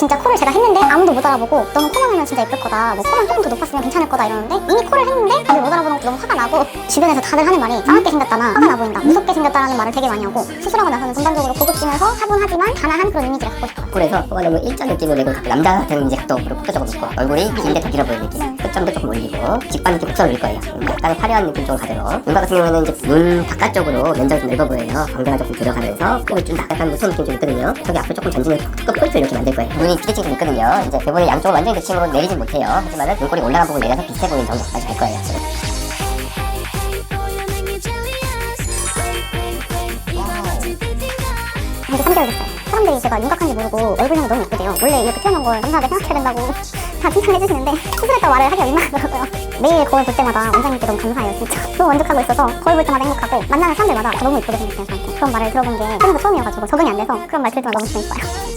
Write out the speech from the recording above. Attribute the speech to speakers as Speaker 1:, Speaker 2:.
Speaker 1: 진짜 코를 제가 했는데 아무도 못 알아보고 너는 코만 하면 진짜 예쁠 거다. 뭐 코만 조금 더 높았으면 괜찮을 거다 이러는데 이미 코를 했는데 것도 너무 화가 나고 주변에서 다들 하는 말이 싸납게 생겼다나 화가 나 보인다 무섭게 생겼다라는 말을 되게 많이 하고 수술하고 나서는 전반적으로 고급지면서 차분하지만 단아한 그런 이미지를 갖고 싶어요.
Speaker 2: 쿨해서 코가 너무 일자 느낌을 내고 남자 같은 이제 각도로 폭도적으로 있고 얼굴이 긴데 더 길어 보이는 느낌. 끝점도 조금 올리고 직관이 좀 곡선을 올 거예요. 약간 화려한 느낌 쪽으로 가도록. 눈가 같은 경우에는 이제 눈 바깥쪽으로 면적이 좀 넓어 보여요. 광대가 조금 들어가면서 코를 좀 약간 무서운 느낌 좀 있거든요. 저기 앞으로 조금 전진해서 톡톡 포인트 이렇게 만들 거예요. 눈이 기대칭이 좀 있거든요. 이제 대부분 양쪽을 완전히 대칭으로 내리진 못해요. 하지만은 눈꼬리 올라간 부분 내려서 비슷해 보이는 정도까지 갈
Speaker 1: 거예요 사람들이 제가 윤곽한지 모르고 얼굴형이 너무 예쁘대요. 원래 이렇게 태어난 걸 감사하게 생각해야 된다고 다 칭찬해 주시는데 수술했다고 말을 하기가 민망하더라고요. 매일 거울 볼 때마다 원장님께 너무 감사해요 진짜. 너무 만족하고 있어서 거울 볼 때마다 행복하고 만나는 사람들마다 다 너무 예쁘게 생겼어요 저한테. 그런 말을 들어본 게 생전 처음이어가지고 적응이 안 돼서 그런 말 들을 때마다 너무 재밌어요